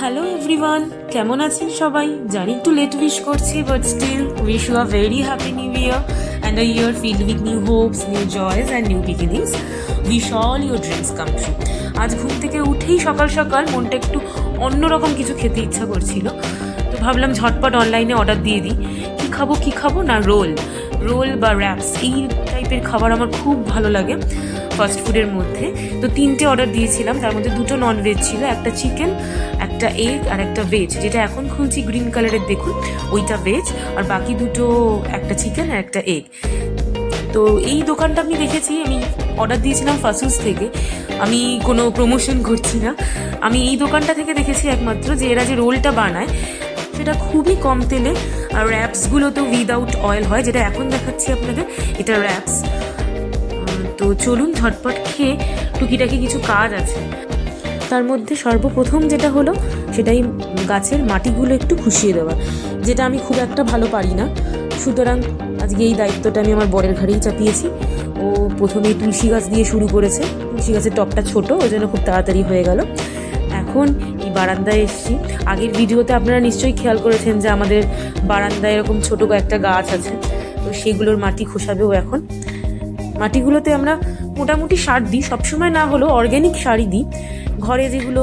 Hello everyone কেমন আছেন সবাই? জানি একটু লেট উইশ করছি but still wish you a very happy new year and a year filled with new hopes new joys and new beginnings wish all your dreams come true আজ ঘুম থেকে উঠেই সকাল সকাল মনটা একটু অন্যরকম কিছু খেতে ইচ্ছা করছিল। তো ভাবলাম ঝটপট অনলাইনে অর্ডার দিয়ে দিই। কী খাব কী খাব? না, রোল। রোল বা র্যাপস এই টাইপের খাবার আমার খুব ভালো লাগে ফাস্ট ফুডের মধ্যে। তো তিনটে অর্ডার দিয়েছিলাম, তার মধ্যে দুটো নন ভেজ ছিল, একটা চিকেন একটা এগ আর একটা ভেজ যেটা এখন খুলছি গ্রিন কালারের দেখুন, ওইটা ভেজ আর বাকি দুটো একটা চিকেন আর একটা এগ তো এই দোকানটা আমি দেখেছি আমি অর্ডার দিয়েছিলাম ফাসুস থেকে, আমি কোনো প্রমোশন করছি না। আমি এই দোকানটা থেকে দেখেছি একমাত্র যে এরা যে রোলটা বানায়, সেটা খুবই কম তেলে, আর র্যাপসগুলো তো উইদাউট অয়েল হয়, যেটা এখন দেখাচ্ছি আপনাদের, এটা র্যাপস তো চলুন ঝটপট খেয়ে, টুকিটাকি কিছু কাজ আছে। তার মধ্যে সর্বপ্রথম যেটা হলো, সেটাই গাছের মাটিগুলো একটু খুশিয়ে দেওয়া, যেটা আমি খুব একটা ভালো পারি না। সুতরাং আজকে এই দায়িত্বটা আমি আমার বরের ঘাড়েই চাপিয়েছি। ও প্রথমেই তুলসী গাছ দিয়ে শুরু করেছে। তুলসী গাছের টপটা ছোটো, ওই জন্য খুব তাড়াতাড়ি হয়ে গেল। এখন এই বারান্দায় এসেছি। আগের ভিডিওতে আপনারা নিশ্চয়ই খেয়াল করেছেন যে আমাদের বারান্দায় এরকম ছোটো কয়েকটা গাছ আছে, তো সেগুলোর মাটি খোসাবেও এখন। মাটিগুলোতে আমরা মোটামুটি সার দিই, সবসময় না হলেও অর্গ্যানিক সারই দিই। ঘরে যেগুলো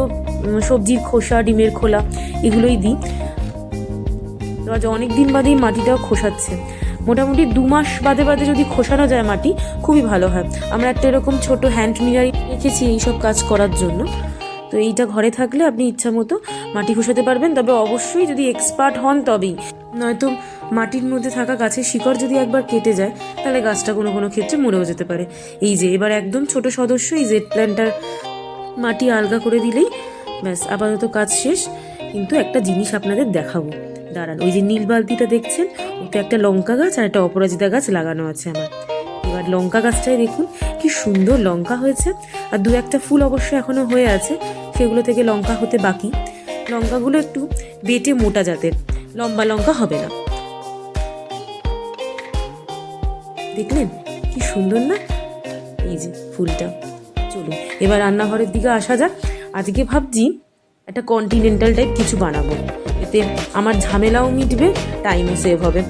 সবজির খোসা, ডিমের খোলা, এগুলোই দিই। আজ অনেক দিন বাদেই মাটিটাও খোসাচ্ছে। মোটামুটি দু মাস বাদে বাদে যদি খোসানো যায় মাটি, খুবই ভালো হয়। আমরা একটা এরকম ছোট হ্যান্ড মিরার রেখেছি এইসব কাজ করার জন্য। তো এইটা ঘরে থাকলে আপনি ইচ্ছা মতো মাটি খোসাতে পারবেন। তবে অবশ্যই যদি এক্সপার্ট হন তবেই। নয়তো মাটির মধ্যে থাকা গাছের শিকড় যদি একবার কেটে যায়, তাহলে গাছটা কোনো কোনো ক্ষেত্রে মরেও যেতে পারে। এই যে, এবার একদম ছোট সদস্য এই জেড প্ল্যান্টার মাটি আলগা করে দিলেই ব্যাস, আপাতত কাজ শেষ। কিন্তু একটা জিনিস আপনাদের দেখাবো। দাঁড়ান, ওই যে নীল বালতিটা দেখছেন? ওতে একটা লঙ্কা গাছ আর একটা অপরাজিতা গাছ লাগানো আছে আমার। এবার লঙ্কা গাছটাই দেখুন, কি সুন্দর লঙ্কা হয়েছে। আর দু একটা ফুল অবশ্য এখনও হয়ে আছে, সেগুলো থেকে লঙ্কা হতে বাকি। লঙ্কাগুলো একটু বেটে মোটা জাতের, লম্বা লঙ্কা হবে না। দেখলেন? কি সুন্দর না? এই যে ফুলটা। চলুন। এবার রান্নাঘরের দিকে আসা যাক। আজকে ভাবছি একটা কন্টিনেন্টাল টাইপ কিছু বানাবো। এতে আমার ঝামেলাও মিটবে টাইমও সেভ হবে।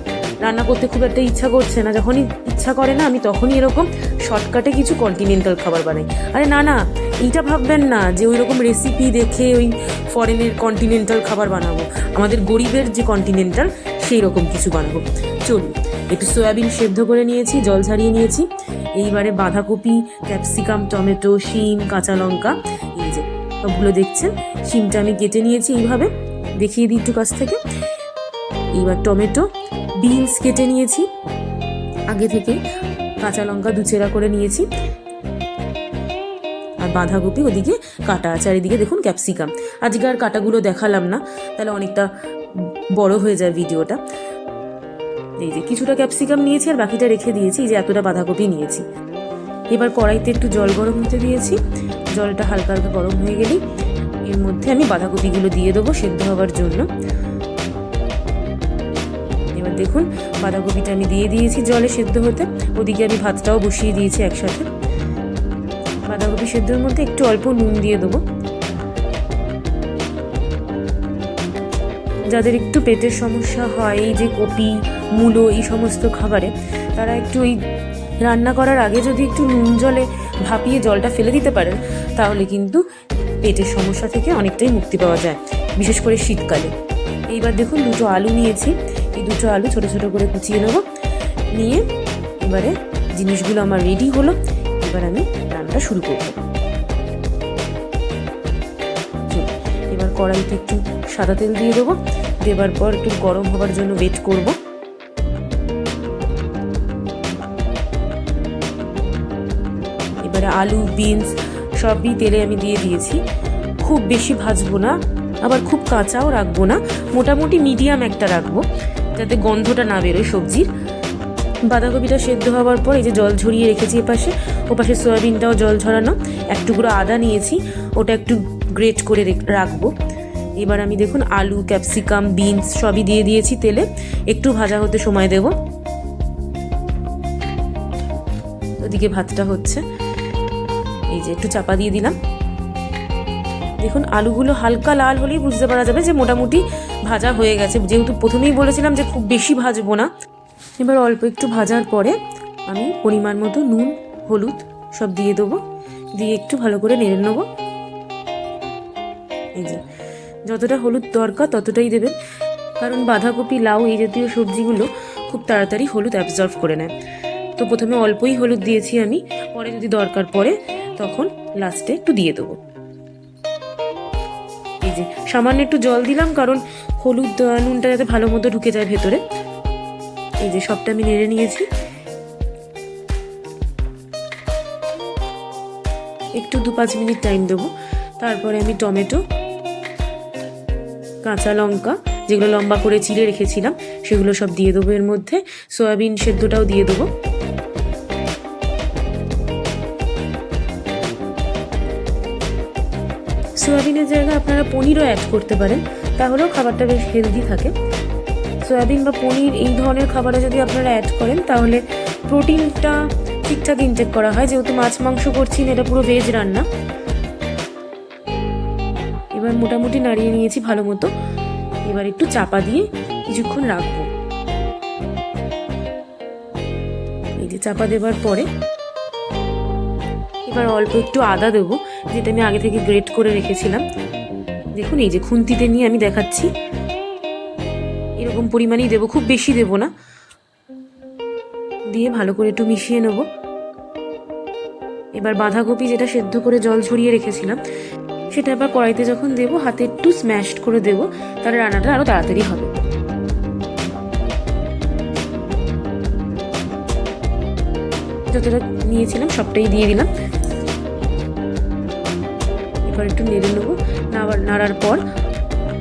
রান্না করতে খুব একটা ইচ্ছা করছে না। যখনই ইচ্ছা করে না, আমি তখনই এরকম শর্টকাটে কিছু কন্টিনেন্টাল খাবার বানাই। আরে না না, এইটা ভাববেন না যে ওই রকম রেসিপি দেখে ওই ফরেনের কন্টিনেন্টাল খাবার বানাবো। আমাদের গরিবের যে কন্টিনেন্টাল সেই রকম কিছু বানাবো। চলুন, একটু সয়াবিন সেদ্ধ করে নিয়েছি, জল ছাড়িয়ে নিয়েছি। এইবারে বাঁধাকপি, ক্যাপসিকাম, টমেটো, শিম, কাঁচা লঙ্কা, এই যে সবগুলো দেখছেন। শিমটা আমি কেটে নিয়েছি এইভাবে, দেখিয়ে দিই একটু কাছ থেকে। এইবার টমেটো, বিনস কেটে নিয়েছি, আগে থেকে কাঁচা লঙ্কা দুচেরা করে নিয়েছি। আর বাঁধাকপি ওদিকে কাটা এদিকে দেখুন ক্যাপসিকাম। আজকে আর কাটাগুলো দেখালাম না, তাহলে অনেকটা বড় হয়ে যায় ভিডিওটা। এই যে কিছুটা ক্যাপসিকাম নিয়েছি আর বাকিটা রেখে দিয়েছি, এই যে এতটা বাঁধাকপি নিয়েছি। এবার কড়াইতে একটু জল গরম হতে দিয়েছি। জলটা হালকা হালকা গরম হয়ে গেলেই এর মধ্যে আমি বাঁধাকপিগুলো দিয়ে দেবো সেদ্ধ হওয়ার জন্য। এবার দেখুন, বাঁধাকপিটা আমি দিয়ে দিয়েছি জলে সেদ্ধ হতে। ওদিকে আমি ভাতটাও বসিয়ে দিয়েছি একসাথে। বাঁধাকপি সেদ্ধর মধ্যে একটু অল্প নুন দিয়ে দেবো। যাদের একটু পেটের সমস্যা হয়, এই যে কপি, মূলো, এই সমস্ত খাবারে, তারা একটু ওই রান্না করার আগে যদি একটু নুন জলে ভাপিয়ে জলটা ফেলে দিতে পারেন, তাহলে কিন্তু পেটের সমস্যা থেকে অনেকটাই মুক্তি পাওয়া যায়, বিশেষ করে শীতকালে। এইবার দেখুন, দুটো আলু নিয়েছি। এই দুটো আলু ছোট ছোট করে কুচিয়ে নেব। নিয়ে এবারে জিনিসগুলো আমার রেডি হলো। এবার আমি রান্নাটা শুরু করব। কড়াইতে একটু সাদা তেল দিয়ে দেবো। দেবার পর একটু গরম হবার জন্য ওয়েট করব। এবারে আলু বিনস সবই তেলে আমি দিয়ে দিয়েছি। খুব বেশি ভাজবো না, আবার খুব কাঁচাও রাখব না। মোটামুটি মিডিয়াম একটা রাখব, যাতে গন্ধটা না বেরোয় সবজির। বাঁধাকপিটা সেদ্ধ হওয়ার পর এই যে জল ঝরিয়ে রেখেছি এপাশে, ওপাশে সয়াবিনটাও জল ঝরানো। এক টুকরো আদা নিয়েছি, ওটা একটু গ্রেট করে রেখ- রাখব। এবার আমি দেখুন আলু ক্যাপসিকাম বিনস সবই দিয়ে দিয়েছি তেলে। একটু ভাজা হতে সময় দেব। ওদিকে ভাতটা হচ্ছে। এই যে একটু চাপা দিয়ে দিলাম। দেখুন আলুগুলো হালকা লাল হলেই বুঝতে পারা যাবে যে মোটামুটি ভাজা হয়ে গেছে। যেহেতু প্রথমেই বলেছিলাম যে খুব বেশি ভাজবো না এবার অল্প একটু ভাজার পরে আমি পরিমাণ মতো নুন, হলুদ সব দিয়ে দেবো। দিয়ে একটু ভালো করে নেড়ে নেব। এই যে, যতটা হলুদ দরকার ততটাই দেবেন। কারণ বাঁধাকপি, লাউ এই জাতীয় সবজিগুলো খুব তাড়াতাড়ি হলুদ অ্যাবজর্ভ করে নেয়। তো প্রথমে অল্পই হলুদ দিয়েছি আমি। পরে যদি দরকার পড়ে, তখন লাস্টে একটু দিয়ে দেবো। এই যে, সামান্য একটু জল দিলাম কারণ হলুদ নুনটা যাতে ভালো মতো ঢুকে যায় ভেতরে। এই যে সবটা আমি নেড়ে নিয়েছি। একটু দু পাঁচ মিনিট টাইম দেবো। তারপরে আমি টমেটো, কাঁচা লঙ্কা, যেগুলো লম্বা করে চিড়ে রেখেছিলাম, সেগুলো সব দিয়ে দেবো এর মধ্যে। সয়াবিন সেদ্ধটাও দিয়ে দেবো। সয়াবিনের জায়গায় আপনারা পনিরও অ্যাড করতে পারেন, তাহলেও খাবারটা বেশ হেলদি থাকে। সয়াবিন বা পনির এই ধরনের খাবারে যদি আপনারা অ্যাড করেন, তাহলে প্রোটিনটা ঠিকঠাক ইনটেক করা হয়। যেহেতু মাছ, মাংস করছি এটা পুরো ভেজ রান্না। এবার মোটামুটি নাড়িয়ে নিয়েছি ভালো মতো। এবার একটু চাপা দিয়ে কিছুক্ষণ রাখব। এই যে চাপা দেবার পরে এবার অল্প একটু আদা দেবো, যেটা আমি আগে থেকে গ্রেট করে রেখেছিলাম। দেখুন, এই যে খুন্তিতে নিয়ে আমি দেখাচ্ছি। এরকম পরিমাণেই দেবো, খুব বেশি দেবো না। দিয়ে ভালো করে একটু মিশিয়ে নেব। এবার বাঁধাকপি যেটা সেদ্ধ করে জল ঝরিয়ে রেখেছিলাম, সেটা এবার কড়াইতে যখন দেবো, হাতে একটু স্ম্যাশড করে দেবো, তাহলে রান্নাটা আরও তাড়াতাড়ি হবে। যতটা নিয়েছিলাম সবটাই দিয়ে দিলাম। এবার একটু নেড়ে নেব নাড়ার পর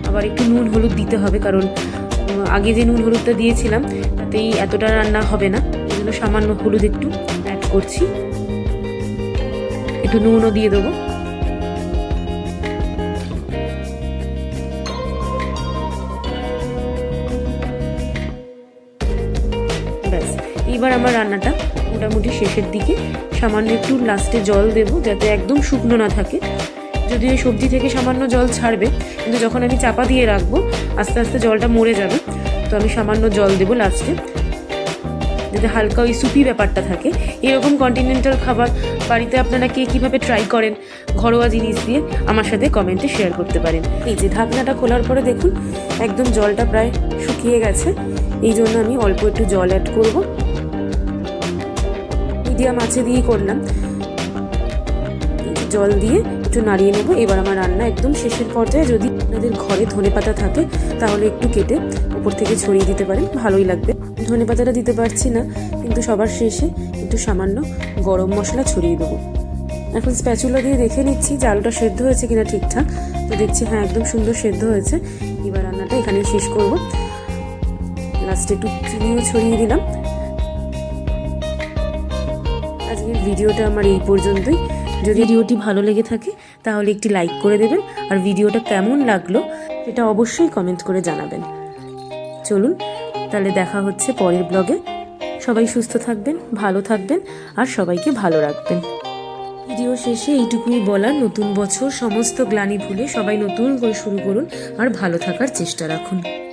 আবার একটু নুন, হলুদ দিতে হবে, কারণ আগে যে নুন হলুদটা দিয়েছিলাম, তাতেই এতটা রান্না হবে না। জন্য সামান্য হলুদ একটু অ্যাড করছি। একটু নুনও দিয়ে দেবো। ব্যাস, এইবার আমার রান্নাটা মোটামুটি শেষের দিকে। সামান্য একটু লাস্টে জল দেব, যাতে একদম শুকনো না থাকে। যদিও এই সবজি থেকে সামান্য জল ছাড়বে। কিন্তু যখন আমি চাপা দিয়ে রাখব, আস্তে আস্তে জলটা মরে যাবে। তো আমি সামান্য জল দেবো লাস্টে যাতে হালকা ওই সুপি ব্যাপারটা থাকে। এরকম কন্টিনেন্টাল খাবার বাড়িতে আপনারা কে কীভাবে ট্রাই করেন, ঘরোয়া জিনিস দিয়ে আমার সাথে কমেন্টে শেয়ার করতে পারেন। এই যে ঢাকনাটা খোলার পরে দেখুন, একদম জলটা প্রায় শুকিয়ে গেছে। এই জন্য আমি অল্প একটু জল অ্যাড করব। মিডিয়াম আঁচে দিয়েই করলাম। জল দিয়ে একটু নাড়িয়ে নেব। এবার আমার রান্না একদম শেষের পর্যায়ে যদি আপনাদের ঘরে ধনে পাতা থাকে, তাহলে একটু কেটে উপর থেকে ছড়িয়ে দিতে পারেন। ভালোই লাগবে। ধনে পাতাটা দিতে পারছি না, কিন্তু সবার শেষে একটু সামান্য গরম মশলা ছড়িয়ে দেবো। এখন স্প্যাচুলা দিয়ে দেখে নিচ্ছি যে আলুটা সেদ্ধ হয়েছে কিনা ঠিকঠাক। তো দেখছি হ্যাঁ একদম সুন্দর সেদ্ধ হয়েছে। এবার রান্নাটা এখানেই শেষ করব। লাস্টে একটু চিনিও ছড়িয়ে দিলাম। আজকের ভিডিওটা আমার এই পর্যন্তই। যদি ভিডিওটি ভালো লেগে থাকে তাহলে একটি লাইক করে দেবেন। আর ভিডিওটা কেমন লাগল, সেটা অবশ্যই কমেন্ট করে জানাবেন। চলুন, তাহলে দেখা হচ্ছে পরের ব্লগে সবাই সুস্থ থাকবেন, ভালো থাকবেন, আর সবাইকে ভালো রাখবেন। ভিডিও শেষে এইটুকুই বলার, নতুন বছর সমস্ত গ্লানি ভুলে সবাই নতুন করে শুরু করুন, আর ভালো থাকার চেষ্টা রাখুন।